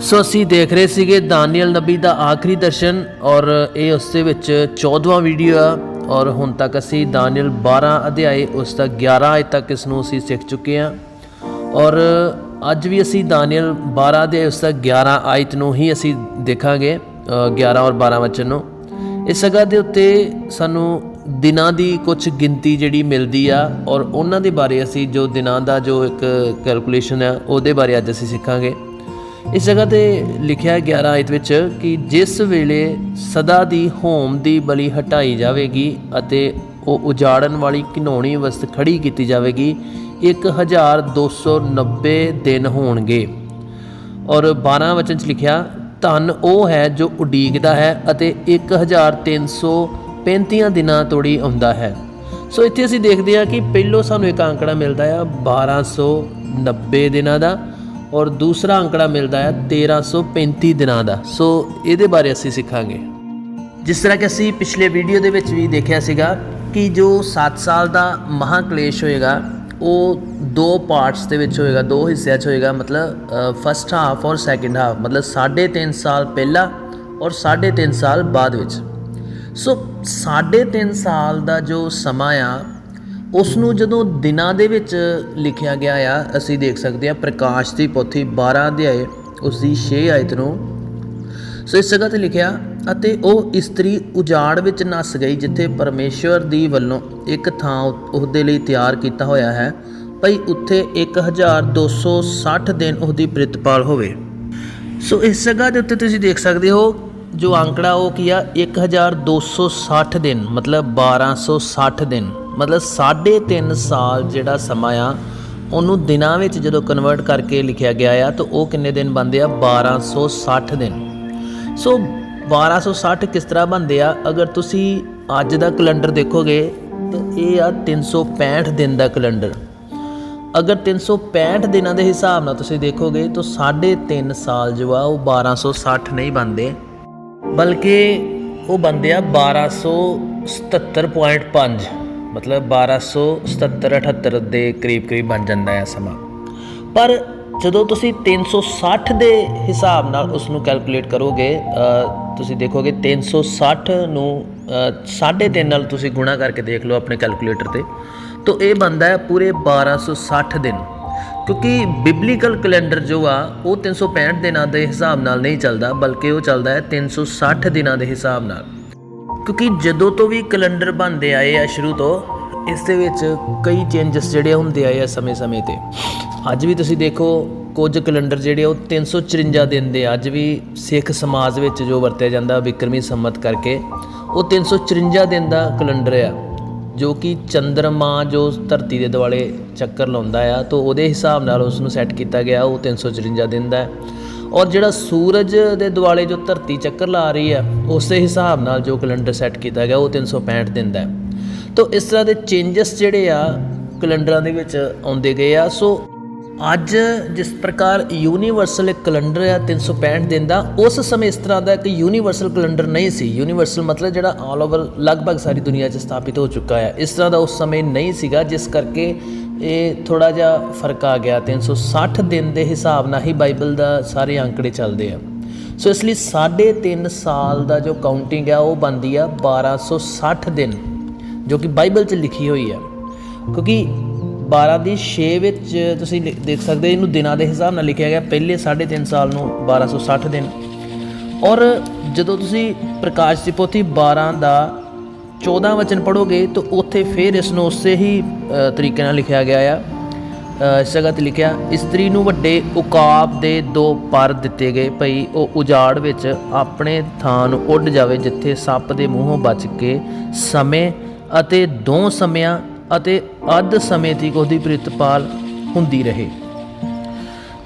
ਸੋ ਅਸੀਂ ਦੇਖ ਰਹੇ ਸੀਗੇ ਦਾਨੀਅਲ ਨਬੀ ਦਾ ਆਖਰੀ ਦਰਸ਼ਨ ਔਰ ਇਹ ਉਸ ਦੇ ਵਿੱਚ 14ਵਾਂ ਵੀਡੀਓ ਆ ਔਰ ਹੁਣ ਤੱਕ ਅਸੀਂ ਦਾਨੀਅਲ 12 ਅਧਿਆਏ ਉਸ ਦਾ 11 ਅਜੇ ਤੱਕ ਇਸ ਨੂੰ ਅਸੀਂ ਸਿੱਖ ਚੁੱਕੇ ਹਾਂ। ਔਰ ਅੱਜ ਵੀ ਅਸੀਂ ਦਾਨੀਅਲ 12 ਅਧਿਆਏ ਉਸ ਦਾ 11 ਆਇਤ ਨੂੰ ਹੀ ਅਸੀਂ ਦੇਖਾਂਗੇ ਅ, 11 ਔਰ 12 ਵਚਨ ਨੂੰ। ਇਸ ਜਗ੍ਹਾ ਦੇ ਉੱਤੇ ਸਾਨੂੰ ਦਿਨਾਂ ਦੀ ਕੁਝ ਗਿਣਤੀ ਜਿਹੜੀ ਮਿਲਦੀ ਆ ਔਰ ਉਹਨਾਂ ਦੇ ਬਾਰੇ ਅਸੀਂ ਜੋ ਦਿਨਾਂ ਦਾ ਜੋ ਇੱਕ ਕੈਲਕੂਲੇਸ਼ਨ ਆ ਉਹਦੇ ਬਾਰੇ ਅੱਜ ਅਸੀਂ ਸਿੱਖਾਂਗੇ। ਇਸ ਜਗ੍ਹਾ ਤੇ ਲਿਖਿਆ ਹੈ 11 ਆਇਤ ਵਿੱਚ ਕਿ ਜਿਸ ਵੇਲੇ ਸਦਾ ਦੀ ਹੋਮ ਦੀ ਬਲੀ ਹਟਾਈ ਜਾਵੇਗੀ ਅਤੇ ਉਹ ਉਜਾੜਨ ਵਾਲੀ ਘਿਨੌਣੀ ਵਸਤ ਖੜੀ ਕੀਤੀ ਜਾਵੇਗੀ 1290 ਦਿਨ ਹੋਣਗੇ। ਔਰ 12 ਵਚਨ ਚ ਲਿਖਿਆ, ਧਨ ਉਹ ਹੈ ਜੋ ਉਡੀਕਦਾ ਹੈ ਅਤੇ 1335 ਦਿਨਾਂ ਤੋੜੀ ਆਉਂਦਾ ਹੈ। ਸੋ ਇੱਥੇ ਅਸੀਂ ਦੇਖਦੇ ਹਾਂ ਕਿ ਪਹਿਲੋਂ ਸਾਨੂੰ ਇੱਕ ਅੰਕੜਾ ਮਿਲਦਾ ਹੈ 1290 ਦਿਨਾਂ ਦਾ। ਔਰ ਦੂਸਰਾ ਅੰਕੜਾ ਮਿਲਦਾ ਹੈ 1335 ਦਿਨਾਂ ਦਾ। ਸੋ ਇਹਦੇ ਬਾਰੇ ਅਸੀਂ ਸਿੱਖਾਂਗੇ। ਜਿਸ ਤਰ੍ਹਾਂ ਕਿ ਅਸੀਂ ਪਿਛਲੇ ਵੀਡੀਓ ਦੇ ਵਿੱਚ ਵੀ ਦੇਖਿਆ ਸੀਗਾ ਕਿ ਜੋ 7 ਸਾਲ ਦਾ ਮਹਾਕਲੇਸ਼ ਹੋਏਗਾ, ਉਹ ਦੋ ਪਾਰਟਸ ਦੇ ਵਿੱਚ ਹੋਏਗਾ, ਦੋ ਹਿੱਸਿਆਂ 'ਚ ਹੋਏਗਾ, ਮਤਲਬ ਫਸਟ ਹਾਫ ਔਰ ਸੈਕਿੰਡ ਹਾਫ ਮਤਲਬ 3.5 ਸਾਲ ਪਹਿਲਾਂ ਔਰ 3.5 ਸਾਲ ਬਾਅਦ ਵਿੱਚ। ਸੋ 3.5 ਸਾਲ ਦਾ ਜੋ ਸਮਾਂ ਆ ਉਸ ਨੂੰ ਜਦੋਂ ਦਿਨਾਂ ਦੇ ਵਿੱਚ ਲਿਖਿਆ ਗਿਆ ਆ, ਅਸੀਂ ਦੇਖ ਸਕਦੇ ਹਾਂ ਪ੍ਰਕਾਸ਼ ਦੀ ਪੋਥੀ 12 ਅਧਿਆਏ, ਉਸ ਦੀ 6 ਆਇਤ ਨੂੰ। ਸੋ ਇਸ ਜਗ੍ਹਾ ਤੇ ਲਿਖਿਆ, ਅਤੇ ਉਹ ਇਸਤਰੀ ਉਜਾੜ ਵਿੱਚ ਨਸ ਗਈ, ਜਿੱਥੇ ਪਰਮੇਸ਼ਵਰ ਦੀ ਵੱਲੋਂ ਇੱਕ ਥਾਂ ਉਹ- ਉਹਦੇ ਲਈ ਤਿਆਰ ਕੀਤਾ ਹੋਇਆ ਹੈ, ਭਈ ਉੱਥੇ 1260 ਦਿਨ ਉਹਦੀ ਪ੍ਰਿਤਪਾਲ ਹੋਵੇ। ਸੋ ਇਸ ਜਗ੍ਹਾ ਦੇ ਉੱਤੇ ਤੁਸੀਂ ਦੇਖ ਸਕਦੇ ਹੋ, ਜੋ ਅੰਕੜਾ ਉਹ ਕੀ ਆ 1260 ਦਿਨ, ਮਤਲਬ 1260 ਦਿਨ। ਮਤਲਬ 3.5 ਸਾਲ ਜਿਹੜਾ ਸਮਾਂ ਆ, ਉਹਨੂੰ ਦਿਨਾਂ ਵਿੱਚ ਜਦੋਂ ਕਨਵਰਟ ਕਰਕੇ ਲਿਖਿਆ ਗਿਆ ਆ, ਤਾਂ ਉਹ ਕਿੰਨੇ ਦਿਨ ਬਣਦੇ ਆ? 1260 ਦਿਨ। ਸੋ 1260 ਕਿਸ ਤਰ੍ਹਾਂ ਬਣਦੇ ਆ? ਅਗਰ ਤੁਸੀਂ ਅੱਜ ਦਾ ਕੈਲੰਡਰ ਦੇਖੋਗੇ, ਤਾਂ ਇਹ ਆ 365 ਦਿਨ ਦਾ ਕੈਲੰਡਰ। ਅਗਰ 365 ਦਿਨਾਂ ਦੇ ਹਿਸਾਬ ਨਾਲ ਤੁਸੀਂ ਦੇਖੋਗੇ, ਤਾਂ 3.5 ਸਾਲ ਜੋ ਆ, ਉਹ 1260 ਨਹੀਂ ਬਣਦੇ। ਬਲਕਿ ਉਹ ਬੰਦੇ ਆ 1277.5 ਮਤਲਬ 1277 78 ਦੇ ਕਰੀਬ ਕਰੀਬ ਬਣ ਜਾਂਦਾ ਹੈ ਸਮਾਂ। ਪਰ ਜਦੋਂ ਤੁਸੀਂ 360 ਦੇ ਹਿਸਾਬ ਨਾਲ ਉਸ ਨੂੰ ਕੈਲਕੂਲੇਟ ਕਰੋਗੇ ਤੁਸੀਂ ਦੇਖੋਗੇ 360 ਨੂੰ ਅ, ਸਾਢੇ ਤਿੰਨ ਨਾਲ ਤੁਸੀਂ ਗੁਣਾ ਕਰਕੇ ਦੇਖ ਲਓ ਆਪਣੇ ਕੈਲਕੂਲੇਟਰ ਤੇ। ਤਾਂ ਇਹ ਬਣਦਾ ਹੈ ਪੂਰੇ 1260 ਦਿਨ। ਕਿਉਂਕਿ ਬਿਬਲੀਕਲ ਕੈਲੰਡਰ ਜੋ ਆ ਉਹ 365 ਦਿਨਾਂ ਦੇ ਹਿਸਾਬ ਨਾਲ ਨਹੀਂ ਚੱਲਦਾ ਬਲਕਿ ਉਹ ਚੱਲਦਾ ਹੈ 360 ਦਿਨਾਂ ਦੇ ਹਿਸਾਬ ਨਾਲ। ਕਿਉਂਕਿ ਜਦੋਂ ਤੋਂ ਵੀ ਕੈਲੰਡਰ ਬਣਦੇ ਆਏ ਆ ਸ਼ੁਰੂ ਤੋਂ, ਇਸ ਦੇ ਵਿੱਚ ਕਈ ਚੇਂਜਸ ਜਿਹੜੇ ਹੁੰਦੇ ਆਏ ਆ ਸਮੇਂ-ਸਮੇਂ ਤੇ। ਅੱਜ ਵੀ ਤੁਸੀਂ ਦੇਖੋ, ਕੁਝ ਕੈਲੰਡਰ ਜਿਹੜੇ ਉਹ 354 ਦਿਨ ਦੇ ਅੱਜ ਵੀ ਸਿੱਖ ਸਮਾਜ ਵਿੱਚ ਜੋ ਵਰਤਿਆ ਜਾਂਦਾ, ਵਿਕਰਮੀ ਸੰਮਤ ਕਰਕੇ, ਉਹ 354 ਦਿਨ ਦਾ ਕੈਲੰਡਰ ਆ, ਜੋ ਕਿ ਚੰਦਰਮਾ ਜੋ ਧਰਤੀ ਦੇ ਦੁਆਲੇ ਚੱਕਰ ਲਾਉਂਦਾ ਆ, ਤਾਂ ਉਹਦੇ ਹਿਸਾਬ ਨਾਲ ਉਸ ਨੂੰ ਸੈੱਟ ਕੀਤਾ ਗਿਆ, ਉਹ 354 ਦਿਨ ਦਾ ਹੈ। ਔਰ ਜਿਹੜਾ ਸੂਰਜ ਦੇ ਦੁਆਲੇ ਜੋ ਧਰਤੀ ਚੱਕਰ ਲਾ ਰਹੀ ਹੈ, ਉਸੇ ਹਿਸਾਬ ਨਾਲ ਜੋ ਕੈਲੰਡਰ ਸੈੱਟ ਕੀਤਾ ਗਿਆ, ਉਹ 365 ਦਿਨ ਦਾ ਹੈ। ਤਾਂ ਇਸ ਤਰ੍ਹਾਂ ਦੇ ਚੇਂਜਸ ਜਿਹੜੇ ਆ, ਕੈਲੰਡਰਾਂ ਦੇ ਵਿੱਚ ਆਉਂਦੇ ਗਏ ਆ। ਸੋ ਅੱਜ ਜਿਸ ਪ੍ਰਕਾਰ ਯੂਨੀਵਰਸਲ ਇੱਕ ਕੈਲੰਡਰ ਆ 365 ਦਿਨ ਦਾ, ਉਸ ਸਮੇਂ ਇਸ ਤਰ੍ਹਾਂ ਦਾ ਇੱਕ ਯੂਨੀਵਰਸਲ ਕੈਲੰਡਰ ਨਹੀਂ ਸੀ। ਯੂਨੀਵਰਸਲ ਮਤਲਬ ਜਿਹੜਾ ਆਲ ਓਵਰ ਲਗਭਗ ਸਾਰੀ ਦੁਨੀਆ 'ਚ ਸਥਾਪਿਤ ਹੋ ਚੁੱਕਾ ਹੈ ਇਸ ਤਰ੍ਹਾਂ ਦਾ ਉਸ ਸਮੇਂ ਨਹੀਂ ਸੀਗਾ, ਜਿਸ ਕਰਕੇ ਇਹ ਥੋੜਾ ਜਿਹਾ ਫ਼ਰਕ ਆ ਗਿਆ। 360 ਦਿਨ ਦੇ ਹਿਸਾਬ ਨਾਲ ਹੀ ਬਾਈਬਲ ਦਾ ਸਾਰੇ ਅੰਕੜੇ ਚੱਲਦੇ ਆ। ਸੋ ਇਸ ਲਈ 3.5 ਸਾਲ ਦਾ ਜੋ ਕਾਊਂਟਿੰਗ ਆ, ਉਹ ਬਣਦੀ ਆ 1260 ਦਿਨ, ਜੋ ਕਿ ਬਾਈਬਲ 'ਚ ਲਿਖੀ ਹੋਈ ਆ। ਕਿਉਂਕਿ 12 ਦੀ 6 ਵਿੱਚ ਤੁਸੀਂ ਦੇਖ ਸਕਦੇ ਇਹਨੂੰ ਦਿਨਾਂ ਦੇ ਹਿਸਾਬ ਨਾਲ ਲਿਖਿਆ ਗਿਆ, ਪਹਿਲੇ 3.5 ਸਾਲ ਨੂੰ 1260 ਦਿਨ। ਔਰ ਜਦੋਂ ਤੁਸੀਂ ਪ੍ਰਕਾਸ਼ ਦੀ ਪੋਥੀ 12 ਦਾ 14 ਵਚਨ ਪੜੋਗੇ ਤਾਂ ਉੱਥੇ ਫਿਰ ਇਸ ਨੂੰ ਉਸੇ ਹੀ ਤਰੀਕੇ ਨਾਲ ਲਿਖਿਆ ਗਿਆ ਆ। ਅ, ਇਸ ਜਗ੍ਹਾ ਤੇ ਲਿਖਿਆ ਇਸਤਰੀ ਨੂੰ ਵੱਡੇ ਉਕਾਬ ਦੇ ਦੋ ਪਰ ਦਿੱਤੇ ਗਏ ਭਈ ਉਹ ਉਜਾੜ ਵਿੱਚ ਆਪਣੇ ਥਾਂ ਨੂੰ ਉੱਡ ਜਾਵੇ ਜਿੱਥੇ ਸੱਪ ਦੇ ਮੂੰਹੋਂ ਬਚ ਕੇ ਸਮੇਂ ਅਤੇ ਦੋ ਸਮਿਆਂ ਅਤੇ ਅੱਧ ਸਮੇਂ ਤੱਕ ਉਹਦੀ ਪ੍ਰਿਤਪਾਲ ਹੁੰਦੀ ਰਹੇ।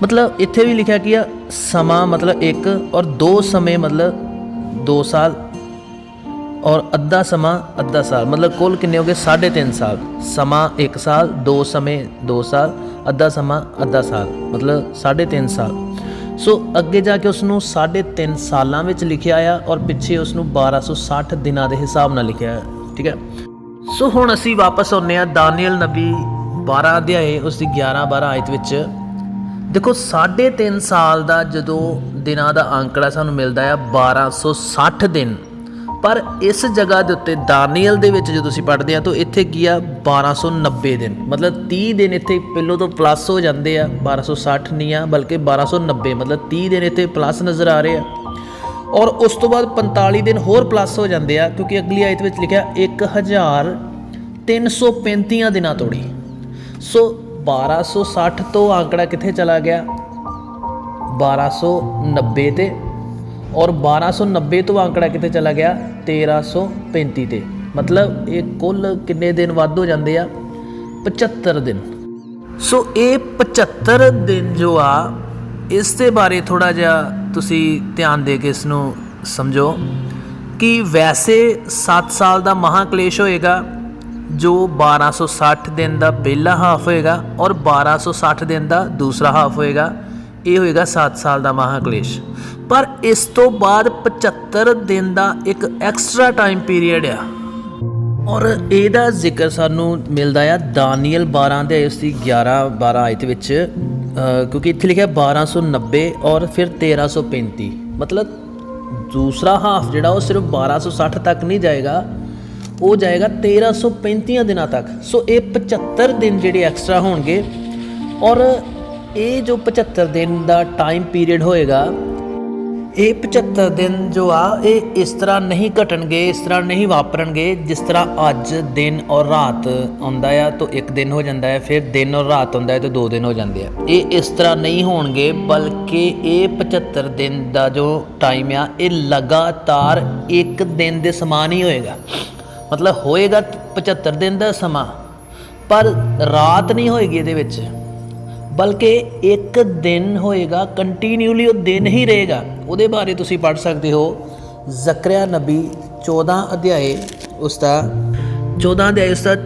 ਮਤਲਬ ਇੱਥੇ ਵੀ ਲਿਖਿਆ ਕਿ ਆ ਸਮਾਂ ਮਤਲਬ ਇੱਕ ਔਰ ਦੋ ਸਮੇਂ ਮਤਲਬ 2 ਸਾਲ ਔਰ ਅੱਧਾ ਸਮਾਂ, ਅੱਧਾ ਸਾਲ, ਮਤਲਬ ਕੁੱਲ ਕਿੰਨੇ ਹੋ ਗਏ? 3.5 ਸਾਲ। ਸਮਾਂ 1 ਸਾਲ, ਦੋ ਸਮੇਂ 2 ਸਾਲ, ਅੱਧਾ ਸਮਾਂ, ਅੱਧਾ ਸਾਲ, ਮਤਲਬ 3.5 ਸਾਲ। ਸੋ ਅੱਗੇ ਜਾ ਕੇ ਉਸ ਨੂੰ 3.5 ਸਾਲਾਂ ਵਿੱਚ ਲਿਖਿਆ ਆ ਔਰ ਪਿੱਛੇ ਉਸ ਨੂੰ 1260 ਦਿਨਾਂ ਦੇ ਹਿਸਾਬ ਨਾਲ ਲਿਖਿਆ ਹੈ ਠੀਕ ਹੈ? ਸੋ ਹੁਣ ਅਸੀਂ ਵਾਪਸ ਆਉਂਦੇ ਆ ਦਾਨੀਅਲ ਨਬੀ 12 ਅਧਿਆਏ ਉਸ ਦੀ 11 12 ਆਇਤ ਵਿੱਚ। ਦੇਖੋ 3.5 ਸਾਲ ਦਾ ਜਦੋਂ ਦਿਨਾਂ ਦਾ ਅੰਕੜਾ ਸਾਨੂੰ ਮਿਲਦਾ ਆ 1260 ਦਿਨ। ਪਰ ਇਸ ਜਗ੍ਹਾ ਦੇ ਉੱਤੇ ਦਾਨੀਅਲ ਦੇ ਵਿੱਚ ਜਦੋਂ ਅਸੀਂ ਪੜ੍ਹਦੇ ਆ ਤਾਂ ਇੱਥੇ ਕੀ ਆ? 1290 ਦਿਨ। ਮਤਲਬ 30 ਦਿਨ ਇੱਥੇ ਪਹਿਲੋਂ ਤੋਂ ਪਲੱਸ ਹੋ ਜਾਂਦੇ ਆ 1260 ਨਹੀਂ ਆ, ਬਲਕਿ 1290 ਮਤਲਬ 30 ਦਿਨ ਇੱਥੇ ਪਲੱਸ ਨਜ਼ਰ ਆ ਰਹੇ ਆ। ਔਰ ਉਸ ਤੋਂ ਬਾਅਦ 45 ਦਿਨ ਹੋਰ ਪਲੱਸ ਹੋ ਜਾਂਦੇ ਆ, ਕਿਉਂਕਿ ਅਗਲੀ ਆਇਤ ਵਿੱਚ ਲਿਖਿਆ 1335 ਦਿਨਾਂ ਤੋੜੀ ਸੋ 1260 ਤੋਂ ਆંકੜਾ ਕਿੱਥੇ ਚਲਾ ਗਿਆ? 1290 ਤੇ ਔਰ 1290 ਤੋਂ ਆંકੜਾ ਕਿਤੇ ਚਲਾ ਗਿਆ 1335 ਤੇ। ਮਤਲਬ ਇਹ ਕੁੱਲ ਕਿੰਨੇ ਦਿਨ ਵੱਧ ਹੋ ਜਾਂਦੇ ਆ? 75 ਦਿਨ। ਸੋ ਇਹ 75 ਦਿਨ ਜੋ ਆ, ਇਸ ਦੇ ਬਾਰੇ ਥੋੜਾ ਜਿਹਾ ਤੁਸੀਂ ਧਿਆਨ ਦੇ ਕੇ ਇਸ ਨੂੰ ਸਮਝੋ ਕਿ ਵੈਸੇ 7 ਸਾਲ ਦਾ ਮਹਾਕਲੇਸ਼ ਹੋਏਗਾ, ਜੋ 1260 ਦਿਨ ਦਾ ਪਹਿਲਾ ਹਾਫ ਹੋਏਗਾ ਔਰ 1260 ਦਿਨ ਦਾ ਦੂਸਰਾ ਹਾਫ ਹੋਏਗਾ, ਇਹ ਹੋਏਗਾ 7 ਸਾਲ ਦਾ ਮਹਾਕਲੇਸ਼। ਪਰ ਇਸ ਤੋਂ ਬਾਅਦ 75 ਦਿਨ ਦਾ ਇੱਕ ਐਕਸਟਰਾ ਟਾਈਮ ਪੀਰੀਅਡ ਆ। ਔਰ ਇਹਦਾ ਜ਼ਿਕਰ ਸਾਨੂੰ ਮਿਲਦਾ ਆ ਦਾਨੀਅਲ 12 ਦੇ ਉਸ ਦੀ 11 12 ਆਇਤ ਵਿੱਚ ਕਿਉਂਕਿ ਇੱਥੇ ਲਿਖਿਆ 1290 ਔਰ ਫਿਰ 1335 ਮਤਲਬ ਦੂਸਰਾ ਹਾਫ ਜਿਹੜਾ ਉਹ ਸਿਰਫ 1260 ਤੱਕ ਨਹੀਂ ਜਾਏਗਾ, ਉਹ ਜਾਏਗਾ 1335 ਦਿਨਾਂ ਤੱਕ। ਸੋ ਇਹ 75 ਦਿਨ ਜਿਹੜੇ ਐਕਸਟਰਾ ਹੋਣਗੇ। ਔਰ ਇਹ ਜੋ 75 ਦਿਨ ਦਾ ਟਾਈਮ ਪੀਰੀਅਡ ਹੋਏਗਾ ਇਹ 75 ਦਿਨ ਜੋ ਆ, ਇਹ ਇਸ ਤਰ੍ਹਾਂ ਨਹੀਂ ਘਟਣਗੇ, ਇਸ ਤਰ੍ਹਾਂ ਨਹੀਂ ਵਾਪਰਨਗੇ ਜਿਸ ਤਰ੍ਹਾਂ ਅੱਜ ਦਿਨ ਔਰ ਰਾਤ ਆਉਂਦਾ ਆ, ਤਾਂ ਇੱਕ ਦਿਨ ਹੋ ਜਾਂਦਾ ਹੈ, ਫਿਰ ਦਿਨ ਔਰ ਰਾਤ ਆਉਂਦਾ ਹੈ, ਤਾਂ ਦੋ ਦਿਨ ਹੋ ਜਾਂਦੇ ਆ। ਇਹ ਇਸ ਤਰ੍ਹਾਂ ਨਹੀਂ ਹੋਣਗੇ, ਬਲਕਿ ਇਹ 75 ਦਿਨ ਦਾ ਜੋ ਟਾਈਮ ਆ, ਇਹ ਲਗਾਤਾਰ ਇੱਕ ਦਿਨ ਦੇ ਸਮਾਨ ਹੀ ਹੋਏਗਾ। ਮਤਲਬ ਹੋਏਗਾ 75 ਦਿਨ ਦਾ ਸਮਾਂ, ਪਰ ਰਾਤ ਨਹੀਂ ਹੋਏਗੀ ਇਹਦੇ ਵਿੱਚ। ਬਲਕਿ ਇੱਕ ਦਿਨ ਹੋਏਗਾ ਕੰਟੀਨਿਊਲੀ ਉਹ ਦਿਨ ਹੀ ਰਹੇਗਾ। ਉਹਦੇ ਬਾਰੇ ਤੁਸੀਂ ਪੜ੍ਹ ਸਕਦੇ ਹੋ। ਜ਼ਕਰੀਆ ਨਬੀ 14 ਅਧਿਆਏ ਉਸ ਦਾ 14 ਅਧਿਆਏ ਉਸ ਦਾ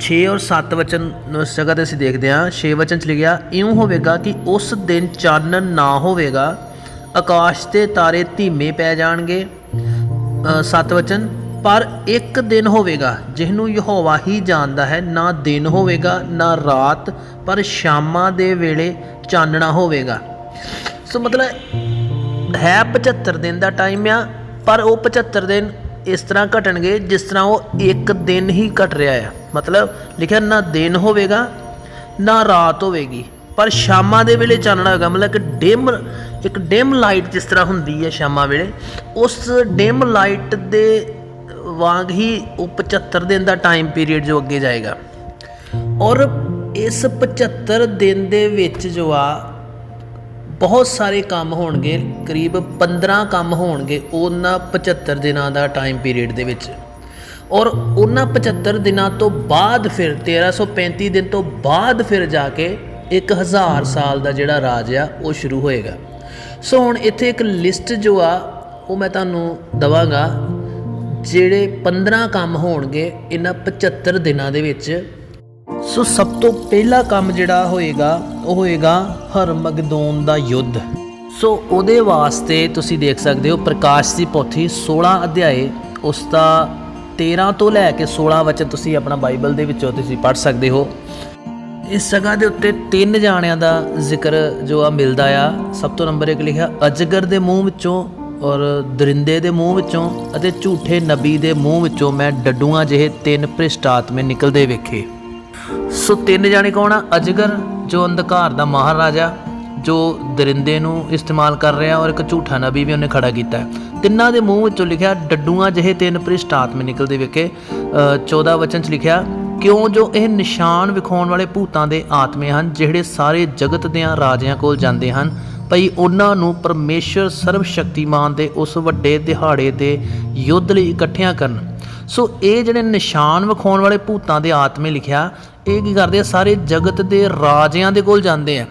6 ਔਰ 7 ਵਚਨ ਉਸ ਜਗ੍ਹਾ ਤੇ ਅਸੀਂ ਦੇਖਦੇ ਹਾਂ। 6 ਵਚਨ ਚ ਲਿਖਿਆ ਇਉਂ ਹੋਵੇਗਾ ਕਿ ਉਸ ਦਿਨ ਚਾਨਣ ਨਾ ਹੋਵੇਗਾ ਆਕਾਸ਼ ਤੇ ਤਾਰੇ ਧੀਮੇ ਪੈ ਜਾਣਗੇ। ਅ, ਸੱਤ ਵਚਨ ਪਰ ਇੱਕ ਦਿਨ ਹੋਵੇਗਾ ਜਿਹਨੂੰ ਯਹੋਵਾ ਹੀ ਜਾਣਦਾ ਹੈ, ਨਾ ਦਿਨ ਹੋਵੇਗਾ, ਨਾ ਰਾਤ, ਪਰ ਸ਼ਾਮਾਂ ਦੇ ਵੇਲੇ ਚਾਨਣਾ ਹੋਵੇਗਾ। ਸੋ ਮਤਲਬ ਹੈ 75 ਦਿਨ ਦਾ ਟਾਈਮ ਆ, ਪਰ ਉਹ 75 ਦਿਨ ਇਸ ਤਰ੍ਹਾਂ ਘਟਣਗੇ ਜਿਸ ਤਰ੍ਹਾਂ ਉਹ ਇੱਕ ਦਿਨ ਹੀ ਘਟ ਰਿਹਾ ਆ। ਮਤਲਬ ਲਿਖਿਆ ਨਾ ਦਿਨ ਹੋਵੇਗਾ, ਨਾ ਰਾਤ ਹੋਵੇਗੀ, ਪਰ ਸ਼ਾਮਾਂ ਦੇ ਵੇਲੇ ਚਾਨਣਾ ਹੋਵੇਗਾ। ਮਤਲਬ ਇੱਕ ਡਿਮ ਇੱਕ ਡਿਮ ਲਾਈਟ ਜਿਸ ਤਰ੍ਹਾਂ ਹੁੰਦੀ ਹੈ ਸ਼ਾਮਾਂ ਵੇਲੇ, ਉਸ ਡਿਮ ਲਾਈਟ ਦੇ ਵਾਂਗ ਹੀ ਉਹ 75 ਦਿਨ ਦਾ ਟਾਈਮ ਪੀਰੀਅਡ ਜੋ ਅੱਗੇ ਜਾਏਗਾ। ਔਰ ਇਸ 75 ਦਿਨ ਦੇ ਵਿੱਚ ਜੋ ਆ, ਬਹੁਤ ਸਾਰੇ ਕੰਮ ਹੋਣਗੇ, ਕਰੀਬ 15 ਕੰਮ ਹੋਣਗੇ ਉਹਨਾਂ 75 ਦਿਨਾਂ ਦਾ ਟਾਈਮ ਪੀਰੀਅਡ ਦੇ ਵਿੱਚ। ਔਰ ਉਹਨਾਂ 75 ਦਿਨਾਂ ਤੋਂ ਬਾਅਦ ਫਿਰ 1335 ਦਿਨ ਤੋਂ ਬਾਅਦ ਫਿਰ ਜਾ ਕੇ 1000 ਸਾਲ ਦਾ ਜਿਹੜਾ ਰਾਜ ਆ, ਉਹ ਸ਼ੁਰੂ ਹੋਏਗਾ। ਸੋ ਹੁਣ ਇੱਥੇ ਇੱਕ ਲਿਸਟ ਜੋ ਆ, ਉਹ ਮੈਂ ਤੁਹਾਨੂੰ ਦਵਾਂਗਾ। ਜਿਹੜੇ 15 ਕੰਮ ਹੋਣਗੇ ਇਹਨਾਂ 75 ਦਿਨਾਂ ਦੇ ਵਿੱਚ। ਸੋ ਸਭ ਤੋਂ ਪਹਿਲਾ ਕੰਮ ਜਿਹੜਾ ਹੋਏਗਾ, ਉਹ ਹੋਏਗਾ ਹਰਮਗਦੋਨ ਦਾ ਯੁੱਧ। ਸੋ ਉਹਦੇ ਵਾਸਤੇ ਤੁਸੀਂ ਦੇਖ ਸਕਦੇ ਹੋ ਪ੍ਰਕਾਸ਼ ਦੀ ਪੋਥੀ 16 ਅਧਿਆਏ, ਉਸ ਦਾ 13 ਤੋਂ ਲੈ ਕੇ 16 ਵਚਨ ਤੁਸੀਂ ਆਪਣਾ ਬਾਈਬਲ ਦੇ ਵਿੱਚੋਂ ਤੁਸੀਂ ਪੜ੍ਹ ਸਕਦੇ ਹੋ। ਇਸ ਜਗ੍ਹਾ ਦੇ ਉੱਤੇ ਤਿੰਨ ਜਾਣਿਆਂ ਦਾ ਜ਼ਿਕਰ ਜੋ ਆ ਮਿਲਦਾ ਆ। ਸਭ ਤੋਂ ਨੰਬਰ 1 ਲਿਖਿਆ, ਅਜਗਰ ਦੇ ਮੂੰਹ ਵਿੱਚੋਂ ਔਰ ਦਰਿੰਦੇ ਦੇ ਮੂੰਹ ਵਿੱਚੋਂ ਅਤੇ ਝੂਠੇ ਨਬੀ ਦੇ ਮੂੰਹ ਵਿੱਚੋਂ ਮੈਂ ਡੱਡੂਆਂ ਜਿਹੇ ਤਿੰਨ ਭ੍ਰਿਸ਼ਟ ਆਤਮੇ ਨਿਕਲਦੇ ਵੇਖੇ। ਸੋ ਤਿੰਨ ਜਾਣੇ ਕੌਣ ਆ? ਅਜਗਰ ਜੋ ਅੰਧਕਾਰ ਦਾ ਮਹਾਰਾਜਾ ਜੋ ਦਰਿੰਦੇ ਨੂੰ ਇਸਤੇਮਾਲ ਕਰ ਰਿਹਾ ਔਰ ਇੱਕ ਝੂਠਾ ਨਬੀ ਵੀ ਉਹਨੇ ਖੜਾ ਕੀਤਾ ਹੈ। ਤਿੰਨਾਂ ਦੇ ਮੂੰਹ ਵਿੱਚੋਂ ਲਿਖਿਆ ਡੱਡੂਆਂ ਜਿਹੇ ਤਿੰਨ ਭ੍ਰਿਸ਼ਟ ਆਤਮੇ ਨਿਕਲਦੇ ਵੇਖੇ। ਅ, 14 ਵਚਨ ਚ ਲਿਖਿਆ ਕਿਉਂ ਜੋ ਇਹ ਨਿਸ਼ਾਨ ਵਿਖਾਉਣ ਵਾਲੇ ਭੂਤਾਂ ਦੇ ਆਤਮੇ ਹਨ ਜਿਹੜੇ ਸਾਰੇ ਜਗਤ ਦਿਆਂ ਰਾਜਿਆਂ ਕੋਲ ਜਾਂਦੇ ਹਨ ਭਈ ਉਹਨਾਂ ਨੂੰ ਪਰਮੇਸ਼ਰ ਸਰਵ ਸ਼ਕਤੀਮਾਨ ਦੇ ਉਸ ਵੱਡੇ ਦਿਹਾੜੇ ਦੇ ਯੁੱਧ ਲਈ ਇਕੱਠਿਆਂ ਕਰਨ। ਸੋ ਇਹ ਜਿਹੜੇ ਨਿਸ਼ਾਨ ਵਿਖਾਉਣ ਵਾਲੇ ਭੂਤਾਂ ਦੇ ਆਤਮੇ ਲਿਖਿਆ ਇਹ ਕੀ ਕਰਦੇ ਆ? ਸਾਰੇ ਜਗਤ ਦੇ ਰਾਜਿਆਂ ਦੇ ਕੋਲ ਜਾਂਦੇ ਆ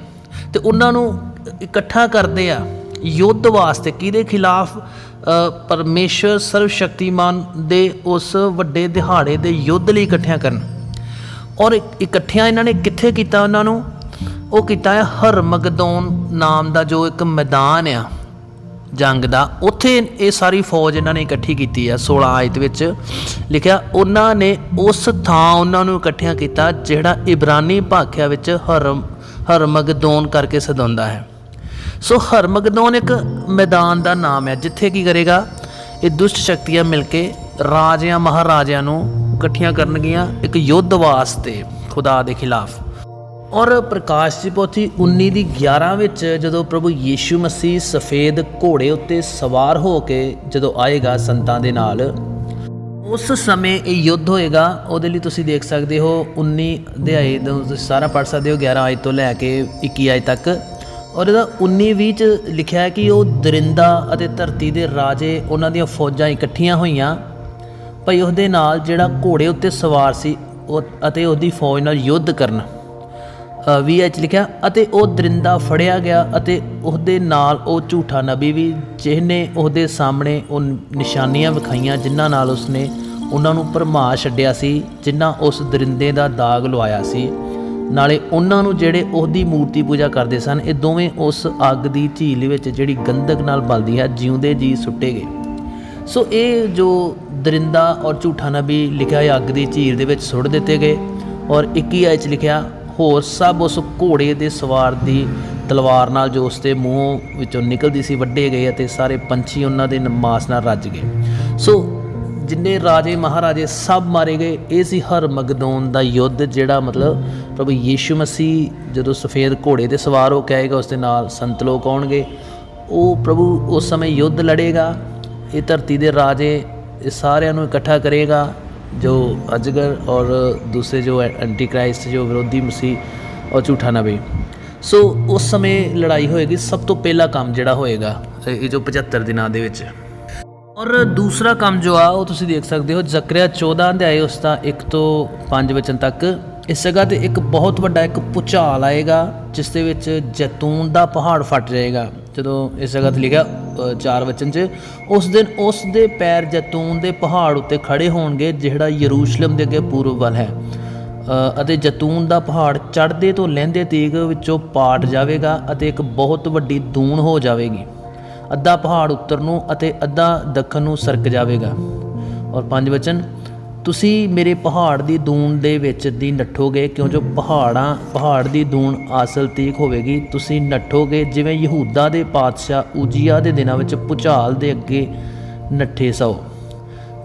ਤੇ ਉਹਨਾਂ ਨੂੰ ਇਕੱਠਾ ਕਰਦੇ ਆ ਯੁੱਧ ਵਾਸਤੇ। ਕਿਹਦੇ ਖਿਲਾਫ? ਅ, ਪਰਮੇਸ਼ਰ ਸਰਵ ਸ਼ਕਤੀਮਾਨ ਦੇ ਉਸ ਵੱਡੇ ਦਿਹਾੜੇ ਦੇ ਯੁੱਧ ਲਈ ਇਕੱਠਿਆਂ ਕਰਨ। ਔਰ ਇਕੱਠਿਆਂ ਇਹਨਾਂ ਨੇ ਕਿੱਥੇ ਕੀਤਾ ਉਹਨਾਂ ਨੂੰ? ਉਹ ਕੀਤਾ ਹੈ ਹਰਮਗਦੋਨ ਨਾਮ ਦਾ ਜੋ ਇੱਕ ਮੈਦਾਨ ਆ, ਜੰਗ ਦਾ। ਉੱਥੇ ਇਹ ਸਾਰੀ ਫੌਜ ਇਹਨਾਂ ਨੇ ਇਕੱਠੀ ਕੀਤੀ ਆ 16 ਆਇਤ ਵਿੱਚ ਲਿਖਿਆ, ਉਹਨਾਂ ਨੇ ਉਸ ਥਾਂ ਉਹਨਾਂ ਨੂੰ ਇਕੱਠਿਆਂ ਕੀਤਾ ਜਿਹੜਾ ਇਬਰਾਨੀ ਭਾਖਿਆ ਵਿੱਚ ਹਰਮ ਹਰਮਗਦੋਨ ਕਰਕੇ ਸਦਾਉਂਦਾ ਹੈ। ਸੋ ਹਰਮਗਦੋਨ ਇੱਕ ਮੈਦਾਨ ਦਾ ਨਾਮ ਹੈ, ਜਿੱਥੇ ਕੀ ਕਰੇਗਾ? ਇਹ ਦੁਸ਼ਟ ਸ਼ਕਤੀਆਂ ਮਿਲ ਕੇ ਰਾਜਿਆਂ, ਮਹਾਰਾਜਿਆਂ ਨੂੰ ਇਕੱਠੀਆਂ ਕਰਨਗੀਆਂ ਇੱਕ ਯੁੱਧ ਵਾਸਤੇ ਖੁਦਾ ਦੇ ਖਿਲਾਫ। ਔਰ ਪ੍ਰਕਾਸ਼ ਦੀ ਪੋਥੀ 19 ਦੀ 11 ਵਿੱਚ ਜਦੋਂ ਪ੍ਰਭੂ ਯੀਸ਼ੂ ਮਸੀਹ ਸਫੇਦ ਘੋੜੇ ਉੱਤੇ ਸਵਾਰ ਹੋ ਕੇ ਜਦੋਂ ਆਏਗਾ ਸੰਤਾਂ ਦੇ ਨਾਲ, ਉਸ ਸਮੇਂ ਇਹ ਯੁੱਧ ਹੋਏਗਾ। ਉਹਦੇ ਲਈ ਤੁਸੀਂ ਦੇਖ ਸਕਦੇ ਹੋ 19 ਅਧਿਆਏ ਦਾ ਤੁਸੀਂ ਸਾਰਾ ਪੜ੍ਹ ਸਕਦੇ ਹੋ 11 ਆਇਤ ਤੋਂ ਲੈ ਕੇ 21 ਆਇਤ ਤੱਕ। ਔਰ ਇਹਦਾ 19 20 ਚ ਲਿਖਿਆ ਹੈ ਕਿ ਉਹ ਦਰਿੰਦਾ ਅਤੇ ਧਰਤੀ ਦੇ ਰਾਜੇ ਉਹਨਾਂ ਦੀਆਂ ਫੌਜਾਂ ਇਕੱਠੀਆਂ ਹੋਈਆਂ। ਭਈ ਉਹਦੇ ਨਾਲ ਜਿਹੜਾ ਘੋੜੇ ਉੱਤੇ ਸਵਾਰ ਸੀ, ਉਹ ਅਤੇ ਉਹਦੀ ਫੌਜ ਨਾਲ ਯੁੱਧ ਕਰਨ। ਵੀ ਐਚ ਲਿਖਿਆ ਅਤੇ ਉਹ ਦਰਿੰਦਾ ਫੜਿਆ ਗਿਆ ਅਤੇ ਉਹਦੇ ਨਾਲ ਉਹ ਝੂਠਾ ਨਬੀ ਵੀ, ਜਿਹਨੇ ਉਹਦੇ ਸਾਹਮਣੇ ਉਹ ਨਿਸ਼ਾਨੀਆਂ ਵਿਖਾਈਆਂ ਜਿਨ੍ਹਾਂ ਨਾਲ ਉਸਨੇ ਉਹਨਾਂ ਨੂੰ ਭਰਮਾ ਛੱਡਿਆ ਸੀ, ਜਿਨ੍ਹਾਂ ਉਸ ਦਰਿੰਦੇ ਦਾ ਦਾਗ ਲਵਾਇਆ ਸੀ। ਨਾਲੇ ਉਹਨਾਂ ਨੂੰ ਜਿਹੜੇ ਉਹਦੀ ਮੂਰਤੀ ਪੂਜਾ ਕਰਦੇ ਸਨ, ਇਹ ਦੋਵੇਂ ਉਸ ਅੱਗ ਦੀ ਝੀਲ ਵਿੱਚ ਜਿਹੜੀ ਗੰਧਕ ਨਾਲ ਬਲਦੀ ਹੈ, ਜਿਉਂਦੇ ਜੀ ਸੁੱਟੇ ਗਏ। ਸੋ ਇਹ ਜੋ ਦਰਿੰਦਾ ਔਰ ਝੂਠਾ ਨਬੀ ਲਿਖਿਆ ਹੈ ਅੱਗ ਦੀ ਝੀਲ ਦੇ ਵਿੱਚ ਸੁੱਟ ਦਿੱਤੇ ਗਏ ਔਰ 21 ਆਇਤ 'ਚ ਲਿਖਿਆ ਹੋਰ ਸਭ ਉਸ ਘੋੜੇ ਦੇ ਸਵਾਰ ਦੀ ਤਲਵਾਰ ਨਾਲ ਜੋ ਉਸ ਦੇ ਮੂੰਹ ਵਿੱਚੋਂ ਨਿਕਲਦੀ ਸੀ ਵੱਡੇ ਗਏ ਅਤੇ ਸਾਰੇ ਪੰਛੀ ਉਹਨਾਂ ਦੇ ਮਾਸ ਨਾਲ ਰੱਜ ਗਏ। ਸੋ ਜਿੰਨੇ ਰਾਜੇ ਮਹਾਰਾਜੇ ਸਭ ਮਾਰੇ ਗਏ, ਇਹ ਸੀ ਹਰਮਗਦੋਨ ਦਾ ਯੁੱਧ ਜਿਹੜਾ ਮਤਲਬ ਪ੍ਰਭੂ ਯੀਸ਼ੂ ਮਸੀਹ ਜਦੋਂ ਸਫੇਦ ਘੋੜੇ ਤੇ ਸਵਾਰ ਹੋ ਕੇ ਆਏਗਾ ਉਸ ਦੇ ਨਾਲ ਸੰਤ ਲੋਕ ਆਉਣਗੇ। ਉਹ ਪ੍ਰਭੂ ਉਸ ਸਮੇਂ ਯੁੱਧ ਲੜੇਗਾ, ਇਹ ਧਰਤੀ ਦੇ ਰਾਜੇ ਇਹ ਸਾਰਿਆਂ ਨੂੰ ਇਕੱਠਾ ਕਰੇਗਾ। ਜੋ ਅਜਗਰ ਔਰ ਦੂਸਰੇ ਜੋ ਐਂਟੀ ਕ੍ਰਾਈਸਟ ਜੋ ਵਿਰੋਧੀ ਮਸੀਹ ਔਰ ਝੂਠਾ ਨਬੀ ਸੋ ਉਸ ਸਮੇਂ ਲੜਾਈ ਹੋਏਗੀ, ਸਭ ਤੋਂ ਪਹਿਲਾ ਕੰਮ ਜਿਹੜਾ ਹੋਏਗਾ, ਇਹ ਜੋ 75 ਦਿਨਾਂ ਦੇ ਵਿੱਚ। ਔਰ ਦੂਸਰਾ ਕੰਮ ਜੋ ਆ, ਉਹ ਤੁਸੀਂ ਦੇਖ ਸਕਦੇ ਹੋ, ਜ਼ਕਰਿਆ 14 ਅਧਿਆਏ, ਉਸ ਦਾ 1 ਤੋਂ 5 ਵਚਨ ਤੱਕ ਇਸ ਜਗ੍ਹਾ ਤੇ ਇੱਕ ਬਹੁਤ ਵੱਡਾ ਇੱਕ ਭੁਚਾਲ ਆਏਗਾ, ਜਿਸ ਦੇ ਵਿੱਚ ਜੈਤੂਨ ਦਾ ਪਹਾੜ ਫਟ ਜਾਏਗਾ। ਜਦੋਂ ਇਸ ਜਗ੍ਹਾ ਤੇ ਲਿਖਿਆ ਚਾਰ ਵਚਨ 'ਚ, ਉਸ ਦਿਨ ਉਸ ਦੇ ਪੈਰ ਜੈਤੂਨ ਦੇ ਪਹਾੜ ਉੱਤੇ ਖੜੇ ਹੋਣਗੇ, ਜਿਹੜਾ ਯਰੂਸ਼ਲਮ ਦੇ ਅੱਗੇ ਪੂਰਬ ਵੱਲ ਹੈ। ਅਤੇ ਜੈਤੂਨ ਦਾ ਪਹਾੜ ਚੜ੍ਹਦੇ ਤੋਂ ਲਹਿੰਦੇ ਤੀਕ ਵਿੱਚੋਂ ਪਾਟ ਜਾਵੇਗਾ ਅਤੇ ਇੱਕ ਬਹੁਤ ਵੱਡੀ ਦੂਣ ਹੋ ਜਾਵੇਗੀ। ਅੱਧਾ ਪਹਾੜ ਉੱਤਰ ਨੂੰ ਅਤੇ ਅੱਧਾ ਦੱਖਣ ਨੂੰ ਸਰਕ ਜਾਵੇਗਾ। ਔਰ ਪੰਜ ਵਚਨ ਤੁਸੀਂ ਮੇਰੇ ਪਹਾੜ ਦੀ ਦੂਣ ਦੇ ਵਿੱਚ ਦੀ ਨੱਠੋਗੇ, ਕਿਉਂ ਜੋ ਪਹਾੜਾਂ, ਪਹਾੜ ਦੀ ਦੂਣ ਆਸਲ ਤੀਕ ਹੋਵੇਗੀ, ਤੁਸੀਂ ਨੱਠੋਗੇ ਜਿਵੇਂ ਯਹੂਦਾ ਦੇ ਪਾਤਸ਼ਾਹ ਉਜੀਆ ਦੇ ਦਿਨਾਂ ਵਿੱਚ ਭੁਚਾਲ ਦੇ ਅੱਗੇ ਨੱਠੇ ਸੋ।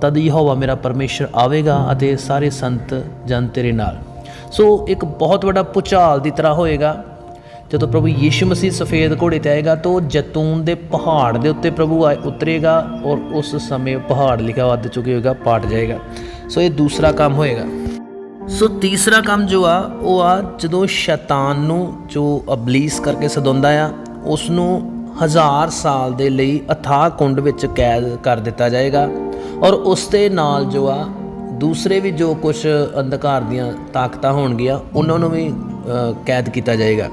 ਤਦ ਯਹੋਵਾ ਮੇਰਾ ਪਰਮੇਸ਼ਰ ਆਵੇਗਾ ਅਤੇ ਸਾਰੇ ਸੰਤ ਜਨ ਤੇਰੇ ਨਾਲ। ਸੋ ਇੱਕ ਬਹੁਤ ਵੱਡਾ ਭੁਚਾਲ ਦੀ ਤਰ੍ਹਾਂ ਹੋਏਗਾ। ਜਦੋਂ ਪ੍ਰਭੂ ਯੀਸ਼ੂ ਮਸੀਹ ਸਫੇਦ ਘੋੜੇ ਤੇ ਆਏਗਾ, ਤਾਂ ਉਹ ਜੈਤੂਨ ਦੇ ਪਹਾੜ ਦੇ ਉੱਤੇ ਪ੍ਰਭੂ ਆਏ ਉਤਰੇਗਾ ਔਰ ਉਸ ਸਮੇਂ ਪਹਾੜ ਲਿਖਿਆ ਵੱਧ ਚੁੱਕੇ ਹੋਏਗਾ, ਪਾਟ ਜਾਏਗਾ। ਸੋ ਇਹ ਦੂਸਰਾ ਕੰਮ ਹੋਏਗਾ। ਸੋ ਤੀਸਰਾ ਕੰਮ ਜੋ ਆ, ਉਹ ਆ ਜਦੋਂ ਸ਼ੈਤਾਨ ਨੂੰ ਜੋ ਅਬਲੀਸ ਕਰਕੇ ਸਦਾਉਂਦਾ ਆ ਉਸ ਨੂੰ ਹਜ਼ਾਰ ਸਾਲ ਦੇ ਲਈ ਅਥਾਹ ਕੁੰਡ ਵਿੱਚ ਕੈਦ ਕਰ ਦਿੱਤਾ ਜਾਏਗਾ ਔਰ ਉਸ ਦੇ ਨਾਲ ਜੋ ਆ, ਦੂਸਰੇ ਵੀ ਜੋ ਕੁਝ ਅੰਧਕਾਰ ਦੀਆਂ ਤਾਕਤਾਂ ਹੋਣਗੀਆਂ, ਉਹਨਾਂ ਨੂੰ ਵੀ ਕੈਦ ਕੀਤਾ ਜਾਏਗਾ।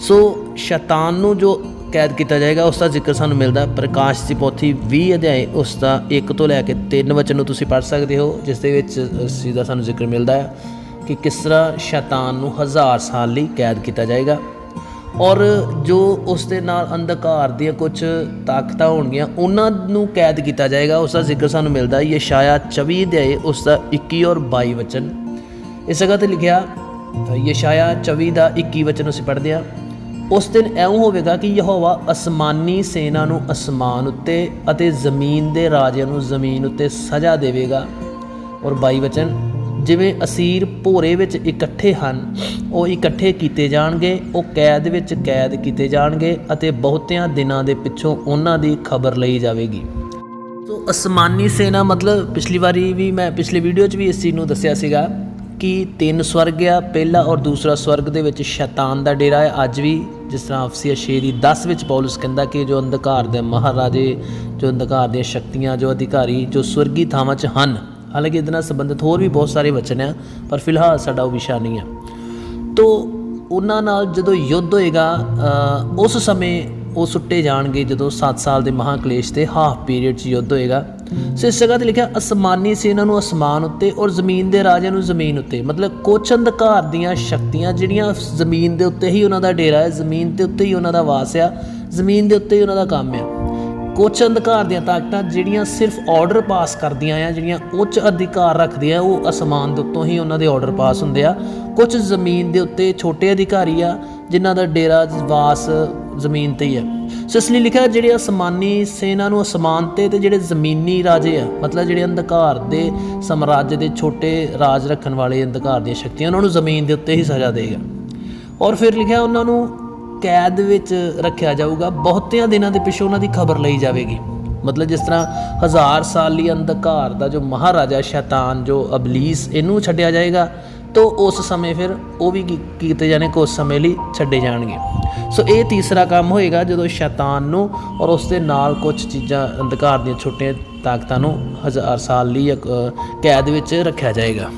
ਸੋ ਸ਼ੈਤਾਨ ਨੂੰ ਜੋ ਕੈਦ ਕੀਤਾ ਜਾਏਗਾ, ਉਸ ਦਾ ਜ਼ਿਕਰ ਸਾਨੂੰ ਮਿਲਦਾ। ਪ੍ਰਕਾਸ਼ ਦੀ ਪੋਥੀ 20 ਅਧਿਆਏ, ਉਸ ਦਾ 1 ਤੋਂ ਲੈ ਕੇ 3 ਵਚਨ ਨੂੰ ਤੁਸੀਂ ਪੜ੍ਹ ਸਕਦੇ ਹੋ, ਜਿਸ ਦੇ ਵਿੱਚ ਇਸ ਚੀਜ਼ ਦਾ ਸਾਨੂੰ ਜ਼ਿਕਰ ਮਿਲਦਾ ਹੈ ਕਿ ਕਿਸ ਤਰ੍ਹਾਂ ਸ਼ੈਤਾਨ ਨੂੰ ਹਜ਼ਾਰ ਸਾਲ ਲਈ ਕੈਦ ਕੀਤਾ ਜਾਏਗਾ। ਔਰ ਜੋ ਉਸ ਦੇ ਨਾਲ ਅੰਧਕਾਰ ਦੀਆਂ ਕੁਝ ਤਾਕਤਾਂ ਹੋਣਗੀਆਂ, ਉਹਨਾਂ ਨੂੰ ਕੈਦ ਕੀਤਾ ਜਾਏਗਾ। ਉਸ ਦਾ ਜ਼ਿਕਰ ਸਾਨੂੰ ਮਿਲਦਾ ਯਸ਼ਾਇਆ 24 ਅਧਿਆਏ, ਉਸ ਦਾ 21 ਔਰ 22 ਵਚਨ। ਇਸ ਜਗ੍ਹਾ ਤੇ ਲਿਖਿਆ, ਯਸ਼ਾਇਆ 24 ਦਾ 21 ਵਚਨ ਅਸੀਂ ਪੜ੍ਹਦੇ ਹਾਂ। ਉਸ ਦਿਨ ਐਉਂ ਹੋਵੇਗਾ ਕਿ ਯਹੋਵਾ ਅਸਮਾਨੀ ਸੈਨਾ ਨੂੰ ਅਸਮਾਨ ਉੱਤੇ ਅਤੇ ਜ਼ਮੀਨ ਦੇ ਰਾਜਿਆਂ ਨੂੰ ਜ਼ਮੀਨ ਉੱਤੇ ਸਜ਼ਾ ਦੇਵੇਗਾ। ਔਰ 22 ਵਚਨ, ਜਿਵੇਂ ਅਸੀਰ ਭੋਰੇ ਵਿੱਚ ਇਕੱਠੇ ਹਨ, ਉਹ ਇਕੱਠੇ ਕੀਤੇ ਜਾਣਗੇ, ਉਹ ਕੈਦ ਵਿੱਚ ਕੈਦ ਕੀਤੇ ਜਾਣਗੇ ਅਤੇ ਬਹੁਤਿਆਂ ਦਿਨਾਂ ਦੇ ਪਿੱਛੋਂ ਉਹਨਾਂ ਦੀ ਖਬਰ ਲਈ ਜਾਵੇਗੀ। ਸੋ ਅਸਮਾਨੀ ਸੈਨਾ ਮਤਲਬ ਪਿਛਲੀ ਵਾਰੀ ਵੀ ਮੈਂ ਪਿਛਲੇ ਵੀਡੀਓ 'ਚ ਵੀ ਇਸ ਚੀਜ਼ ਨੂੰ ਦੱਸਿਆ ਸੀਗਾ ਕਿ ਤਿੰਨ ਸਵਰਗ ਆ, ਪਹਿਲਾ ਔਰ ਦੂਸਰਾ ਸਵਰਗ ਦੇ ਵਿੱਚ ਸ਼ੈਤਾਨ ਦਾ ਡੇਰਾ ਹੈ ਅੱਜ ਵੀ ਜਿਸ ਤਰ੍ਹਾਂ ਅਫਸੀਆ 6 ਦੀ 10 ਵਿੱਚ ਪੌਲਸ ਕਹਿੰਦਾ ਕਿ ਜੋ ਅੰਧਕਾਰ ਦੇ ਮਹਾਰਾਜੇ, ਜੋ ਅੰਧਕਾਰ ਦੀਆਂ ਸ਼ਕਤੀਆਂ, ਜੋ ਅਧਿਕਾਰੀ, ਜੋ ਸਵਰਗੀ ਥਾਵਾਂ 'ਚ ਹਨ। ਹਾਲਾਂਕਿ ਇਹਦੇ ਨਾਲ ਸੰਬੰਧਿਤ ਹੋਰ ਵੀ ਬਹੁਤ ਸਾਰੇ ਵਚਨ ਆ, ਪਰ ਫਿਲਹਾਲ ਸਾਡਾ ਉਹ ਵਿਸ਼ਾ ਨਹੀਂ ਆ। ਤੋ ਉਹਨਾਂ ਨਾਲ ਜਦੋਂ ਯੁੱਧ ਹੋਏਗਾ ਉਸ ਸਮੇਂ ਉਹ ਸੁੱਟੇ ਜਾਣਗੇ ਜਦੋਂ 7 ਸਾਲ ਦੇ ਮਹਾਕਲੇਸ਼ ਤੇ ਹਾਫ ਪੀਰੀਅਡ 'ਚ ਯੁੱਧ ਹੋਏਗਾ। ਸੋ ਇਸ ਜਗ੍ਹਾ ਤੇ ਲਿਖਿਆ, ਅਸਮਾਨੀ ਸੈਨਾ ਨੂੰ ਅਸਮਾਨ ਉੱਤੇ ਔਰ ਜ਼ਮੀਨ ਦੇ ਰਾਜਿਆਂ ਨੂੰ ਜ਼ਮੀਨ ਉੱਤੇ। ਮਤਲਬ ਕੁਛ ਅੰਧਕਾਰ ਦੀਆਂ ਸ਼ਕਤੀਆਂ ਜਿਹੜੀਆਂ ਜ਼ਮੀਨ ਦੇ ਉੱਤੇ ਹੀ ਉਹਨਾਂ ਦਾ ਡੇਰਾ ਹੈ, ਜ਼ਮੀਨ ਦੇ ਉੱਤੇ ਹੀ ਉਹਨਾਂ ਦਾ ਵਾਸ ਆ, ਜ਼ਮੀਨ ਦੇ ਉੱਤੇ ਹੀ ਉਹਨਾਂ ਦਾ ਕੰਮ ਆ। ਕੁਝ ਅੰਧਕਾਰ ਦੀਆਂ ਤਾਕਤਾਂ ਜਿਹੜੀਆਂ ਸਿਰਫ ਆਰਡਰ ਪਾਸ ਕਰਦੀਆਂ ਆ, ਜਿਹੜੀਆਂ ਉੱਚ ਅਧਿਕਾਰ ਰੱਖਦੀਆਂ, ਉਹ ਅਸਮਾਨ ਦੇ ਉੱਤੋਂ ਹੀ ਉਹਨਾਂ ਦੇ ਆਰਡਰ ਪਾਸ ਹੁੰਦੇ ਆ। ਕੁਝ ਜ਼ਮੀਨ ਦੇ ਉੱਤੇ ਛੋਟੇ ਅਧਿਕਾਰੀ ਆ, ਜਿਨ੍ਹਾਂ ਦਾ ਡੇਰਾ, ਵਾਸ ਜ਼ਮੀਨ ਤੇ ਹੀ ਹੈ ਸੋ ਇਸ ਲਈ ਲਿਖਿਆ ਜਿਹੜੇ ਅਸਮਾਨੀ ਸੇਨਾ ਨੂੰ ਅਸਮਾਨ ਤੇ ਤੇ ਜਿਹੜੇ ਜ਼ਮੀਨੀ ਰਾਜੇ ਆ, ਮਤਲਬ ਜਿਹੜੇ ਅੰਧਕਾਰ ਦੇ ਸਮਰਾਜ ਦੇ ਛੋਟੇ ਰਾਜ ਰੱਖਣ ਵਾਲੇ ਅੰਧਕਾਰ ਦੀਆਂ ਸ਼ਕਤੀਆਂ, ਉਹਨਾਂ ਨੂੰ ਜ਼ਮੀਨ ਦੇ ਉੱਤੇ ਹੀ ਸਜ਼ਾ ਦੇਗਾ। ਔਰ ਫਿਰ ਲਿਖਿਆ ਉਹਨਾਂ ਨੂੰ ਕੈਦ ਵਿੱਚ ਰੱਖਿਆ ਜਾਊਗਾ, ਬਹੁਤਿਆਂ ਦਿਨਾਂ ਦੇ ਪਿੱਛੋਂ ਉਹਨਾਂ ਦੀ ਖਬਰ ਲਈ ਜਾਵੇਗੀ। ਮਤਲਬ ਜਿਸ ਤਰ੍ਹਾਂ ਹਜ਼ਾਰ ਸਾਲ ਲਈ ਅੰਧਕਾਰ ਦਾ ਜੋ ਮਹਾਰਾਜਾ ਸ਼ੈਤਾਨ, ਜੋ ਅਬਲੀਸ, ਇਹਨੂੰ ਛੱਡਿਆ ਜਾਏਗਾ ਤੋ ਉਸ ਸਮੇਂ ਫਿਰ ਉਹ ਵੀ ਕੀਤੇ ਜਾਣੇ ਕੁਝ ਸਮੇਂ ਲਈ ਛੱਡੇ ਜਾਣਗੇ। ਸੋ ਇਹ ਤੀਸਰਾ ਕੰਮ ਹੋਏਗਾ ਜਦੋਂ ਸ਼ੈਤਾਨ ਨੂੰ ਔਰ ਉਸ ਦੇ ਨਾਲ ਕੁਝ ਚੀਜ਼ਾਂ ਅੰਧਕਾਰ ਦੀਆਂ ਛੋਟੀਆਂ ਤਾਕਤਾਂ ਨੂੰ ਹਜ਼ਾਰ ਸਾਲ ਲਈ ਕੈਦ ਵਿੱਚ ਰੱਖਿਆ ਜਾਏਗਾ।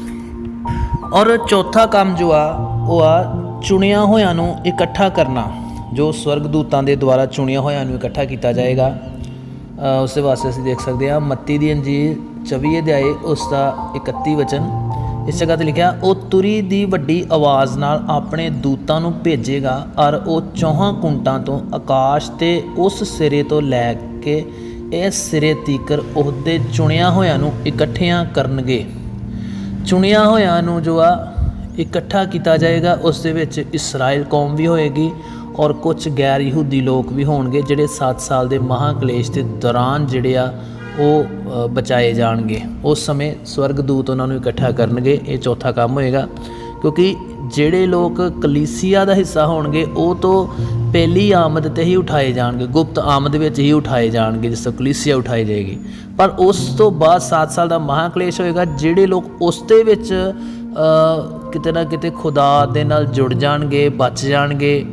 ਔਰ ਚੌਥਾ ਕੰਮ ਜੋ ਆ, ਉਹ ਆ ਚੁਣਿਆ ਹੋਇਆਂ ਨੂੰ ਇਕੱਠਾ ਕਰਨਾ, ਜੋ ਸਵਰਗਦੂਤਾਂ ਦੇ ਦੁਆਰਾ ਚੁਣਿਆ ਹੋਇਆਂ ਨੂੰ ਇਕੱਠਾ ਕੀਤਾ ਜਾਏਗਾ। ਉਸ ਦੇ ਵਾਸਤੇ ਅਸੀਂ ਦੇਖ ਸਕਦੇ ਹਾਂ, ਮੱਤੀ ਦੀ ਅੰਜੀਰ 24 ਅਧਿਆਏ ਉਸ ਦਾ 31 ਵਚਨ। ਇਸ ਜਗ੍ਹਾ ਤੇ ਲਿਖਿਆ, ਉਹ ਤੁਰੀ ਦੀ ਵੱਡੀ ਆਵਾਜ਼ ਨਾਲ ਆਪਣੇ ਦੂਤਾਂ ਨੂੰ ਭੇਜੇਗਾ ਔਰ ਉਹ ਚੌਹਾਂ ਕੁੰਟਾਂ ਤੋਂ ਆਕਾਸ਼ ਤੇ ਉਸ ਸਿਰੇ ਤੋਂ ਲੈ ਕੇ ਇਸ ਸਿਰੇ ਤੀਕਰ ਉਹਦੇ ਚੁਣਿਆ ਹੋਇਆਂ ਨੂੰ ਇਕੱਠਿਆਂ ਕਰਨਗੇ। ਚੁਣਿਆ ਹੋਇਆਂ ਨੂੰ ਜੋ ਆ, ਇਕੱਠਾ ਕੀਤਾ ਜਾਏਗਾ, ਉਸ ਦੇ ਵਿੱਚ ਇਸਰਾਇਲ ਕੌਮ ਵੀ ਹੋਏਗੀ ਔਰ ਕੁਝ ਗੈਰ ਯਹੂਦੀ ਲੋਕ ਵੀ ਹੋਣਗੇ, ਜਿਹੜੇ 7 ਸਾਲ ਦੇ ਮਹਾਕਲੇਸ਼ ਦੇ ਦੌਰਾਨ ਜਿਹੜੇ ਆ ਉਹ ਬਚਾਏ ਜਾਣਗੇ। ਉਸ ਸਮੇਂ ਸਵਰਗਦੂਤ ਉਹਨਾਂ ਨੂੰ ਇਕੱਠਾ ਕਰਨਗੇ। ਇਹ ਚੌਥਾ ਕੰਮ ਹੋਏਗਾ। ਕਿਉਂਕਿ ਜਿਹੜੇ ਲੋਕ ਕਲੀਸਿਆ ਦਾ ਹਿੱਸਾ ਹੋਣਗੇ, ਉਹ ਤੋਂ ਪਹਿਲੀ ਆਮਦ ਤੇ ਹੀ ਉਠਾਏ ਜਾਣਗੇ। ਗੁਪਤ ਆਮਦ ਵਿੱਚ ਹੀ ਉਠਾਏ ਜਾਣਗੇ, ਜਿਸ ਤੋਂ ਕਲੀਸਿਆ ਉਠਾਈ ਜਾਏਗੀ। ਪਰ ਉਸ ਤੋਂ ਬਾਅਦ 7 ਸਾਲ ਦਾ ਮਹਾਕਲੇਸ਼ ਹੋਏਗਾ। ਜਿਹੜੇ ਲੋਕ ਉਸ ਦੇ ਵਿੱਚ ਕਿਤੇ ਨਾ ਕਿਤੇ ਖੁਦਾ ਦੇ ਨਾਲ ਜੁੜ ਜਾਣਗੇ, ਬਚ ਜਾਣਗੇ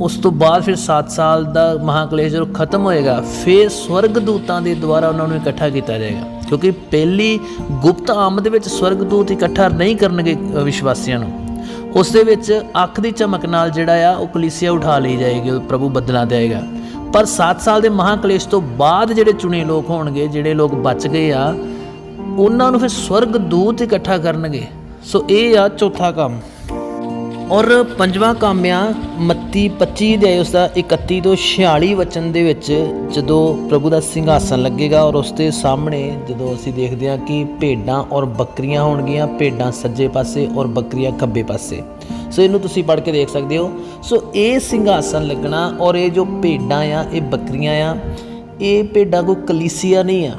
ਉਸ ਤੋਂ ਬਾਅਦ ਫਿਰ 7 ਸਾਲ ਦਾ ਮਹਾਕਲੇਸ਼ ਜਦੋਂ ਖਤਮ ਹੋਏਗਾ, ਫਿਰ ਸਵਰਗ ਦੂਤਾਂ ਦੇ ਦੁਆਰਾ ਉਹਨਾਂ ਨੂੰ ਇਕੱਠਾ ਕੀਤਾ ਜਾਏਗਾ। ਕਿਉਂਕਿ ਪਹਿਲੀ ਗੁਪਤ ਆਮਦ ਵਿੱਚ ਸਵਰਗ ਦੂਤ ਇਕੱਠਾ ਨਹੀਂ ਕਰਨਗੇ ਵਿਸ਼ਵਾਸੀਆਂ ਨੂੰ। ਉਸ ਦੇ ਵਿੱਚ ਅੱਖ ਦੀ ਚਮਕ ਨਾਲ ਜਿਹੜਾ ਆ, ਉਹ ਕਲੀਸਿਆ ਉਠਾ ਲਈ ਜਾਏਗੀ, ਉਹ ਪ੍ਰਭੂ ਬਦਲਾਂ ਦੇਏਗਾ ਪਰ 7 ਸਾਲ ਦੇ ਮਹਾਕਲੇਸ਼ ਤੋਂ ਬਾਅਦ ਜਿਹੜੇ ਚੁਣੇ ਲੋਕ ਹੋਣਗੇ, ਜਿਹੜੇ ਲੋਕ ਬਚ ਗਏ ਆ, ਉਹਨਾਂ ਨੂੰ ਫਿਰ ਸਵਰਗ ਦੂਤ ਇਕੱਠਾ ਕਰਨਗੇ। ਸੋ ਇਹ ਆ ਚੌਥਾ ਕੰਮ। ਔਰ ਪੰਜਵਾਂ ਕੰਮ ਆ ਮੱਤੀ 25 ਦੇ ਉਸ ਦਾ 31 ਤੋਂ 46 ਵਚਨ ਦੇ ਵਿੱਚ ਜਦੋਂ ਪ੍ਰਭੂ ਦਾ ਸਿੰਘਾਸਨ ਲੱਗੇਗਾ ਔਰ ਉਸ ਦੇ ਸਾਹਮਣੇ ਜਦੋਂ ਅਸੀਂ ਦੇਖਦੇ ਹਾਂ ਕਿ ਭੇਡਾਂ ਔਰ ਬੱਕਰੀਆਂ ਹੋਣਗੀਆਂ, ਭੇਡਾਂ ਸੱਜੇ ਪਾਸੇ ਔਰ ਬੱਕਰੀਆਂ ਖੱਬੇ ਪਾਸੇ। ਸੋ ਇਹਨੂੰ ਤੁਸੀਂ ਪੜ੍ਹ ਕੇ ਦੇਖ ਸਕਦੇ ਹੋ। ਸੋ ਇਹ ਸਿੰਘਾਸਨ ਲੱਗਣਾ ਔਰ ਇਹ ਜੋ ਭੇਡਾਂ ਆ, ਇਹ ਬੱਕਰੀਆਂ ਆ, ਇਹ ਭੇਡਾਂ ਕੋਈ ਕਲੀਸੀਆ ਨਹੀਂ ਆ।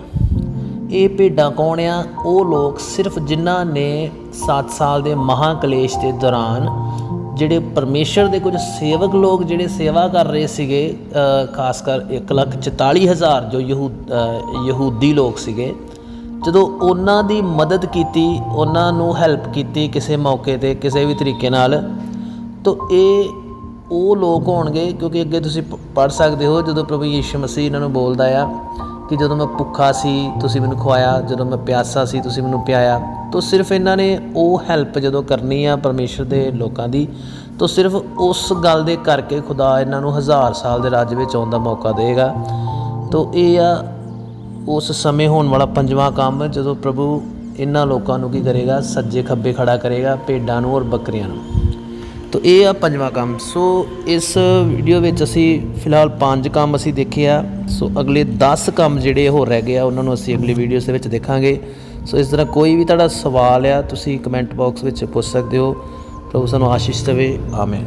ਇਹ ਭੇਡਾਂ ਕੌਣ ਆ? ਉਹ ਲੋਕ ਸਿਰਫ ਜਿਨ੍ਹਾਂ ਨੇ 7 ਸਾਲ ਦੇ ਮਹਾਕਲੇਸ਼ ਦੇ ਦੌਰਾਨ ਜਿਹੜੇ ਪਰਮੇਸ਼ਰ ਦੇ ਕੁਝ ਸੇਵਕ ਲੋਕ ਜਿਹੜੇ ਸੇਵਾ ਕਰ ਰਹੇ ਸੀਗੇ ਖਾਸ ਕਰ 144000 ਜੋ ਯਹੂ ਯਹੂਦੀ ਲੋਕ ਸੀਗੇ, ਜਦੋਂ ਉਹਨਾਂ ਦੀ ਮਦਦ ਕੀਤੀ, ਉਹਨਾਂ ਨੂੰ ਹੈਲਪ ਕੀਤੀ ਕਿਸੇ ਮੌਕੇ ਤੇ, ਕਿਸੇ ਵੀ ਤਰੀਕੇ ਨਾਲ, ਤਾਂ ਇਹ ਉਹ ਲੋਕ ਹੋਣਗੇ ਕਿਉਂਕਿ ਅੱਗੇ ਤੁਸੀਂ ਪੜ ਸਕਦੇ ਹੋ ਜਦੋਂ ਪ੍ਰਭੂ ਯੀਸ਼ੂ ਮਸੀਹ ਇਹਨਾਂ ਨੂੰ ਬੋਲਦਾ ਆ ਕਿ ਜਦੋਂ ਮੈਂ ਭੁੱਖਾ ਸੀ, ਤੁਸੀਂ ਮੈਨੂੰ ਖਵਾਇਆ ਜਦੋਂ ਮੈਂ ਪਿਆਸਾ ਸੀ, ਤੁਸੀਂ ਮੈਨੂੰ ਪਿਆਇਆ, ਤਾਂ ਸਿਰਫ ਇਹਨਾਂ ਨੇ ਉਹ ਹੈਲਪ ਜਦੋਂ ਕਰਨੀ ਆ ਪਰਮੇਸ਼ਰ ਦੇ ਲੋਕਾਂ ਦੀ, ਤਾਂ ਸਿਰਫ ਉਸ ਗੱਲ ਦੇ ਕਰਕੇ ਖੁਦਾ ਇਹਨਾਂ ਨੂੰ ਹਜ਼ਾਰ ਸਾਲ ਦੇ ਰਾਜ ਵਿੱਚ ਆਉਣ ਦਾ ਮੌਕਾ ਦੇਗਾ। ਤਾਂ ਇਹ ਆ ਉਸ ਸਮੇਂ ਹੋਣ ਵਾਲਾ ਪੰਜਵਾਂ ਕੰਮ, ਜਦੋਂ ਪ੍ਰਭੂ ਇਹਨਾਂ ਲੋਕਾਂ ਨੂੰ ਕੀ ਕਰੇਗਾ? ਸੱਜੇ ਖੱਬੇ ਖੜਾ ਕਰੇਗਾ, ਭੇਡਾਂ ਨੂੰ ਔਰ ਬੱਕਰੀਆਂ ਨੂੰ। ਤੋ ਇਹ ਆ ਪੰਜਵਾਂ ਕੰਮ। ਸੋ ਇਸ ਵੀਡੀਓ ਵਿੱਚ ਅਸੀਂ ਫਿਲਹਾਲ ਪੰਜ ਕੰਮ ਅਸੀਂ ਦੇਖੇ ਆ। ਸੋ ਅਗਲੇ 10 ਕੰਮ ਜਿਹੜੇ ਹੋਰ ਰਹਿ ਗਏ ਆ, ਉਹਨਾਂ ਨੂੰ ਅਸੀਂ ਅਗਲੀ ਵੀਡੀਓਜ਼ ਦੇ ਵਿੱਚ ਦੇਖਾਂਗੇ। ਸੋ ਇਸ ਤਰ੍ਹਾਂ ਕੋਈ ਵੀ ਤੁਹਾਡਾ ਸਵਾਲ ਆ, ਤੁਸੀਂ ਕਮੈਂਟ ਬਾਕਸ ਵਿੱਚ ਪੁੱਛ ਸਕਦੇ ਹੋ। ਪ੍ਰਭੂ ਸਾਨੂੰ ਆਸ਼ੀਸ਼ ਦੇਵੇ। ਆਮੇਨ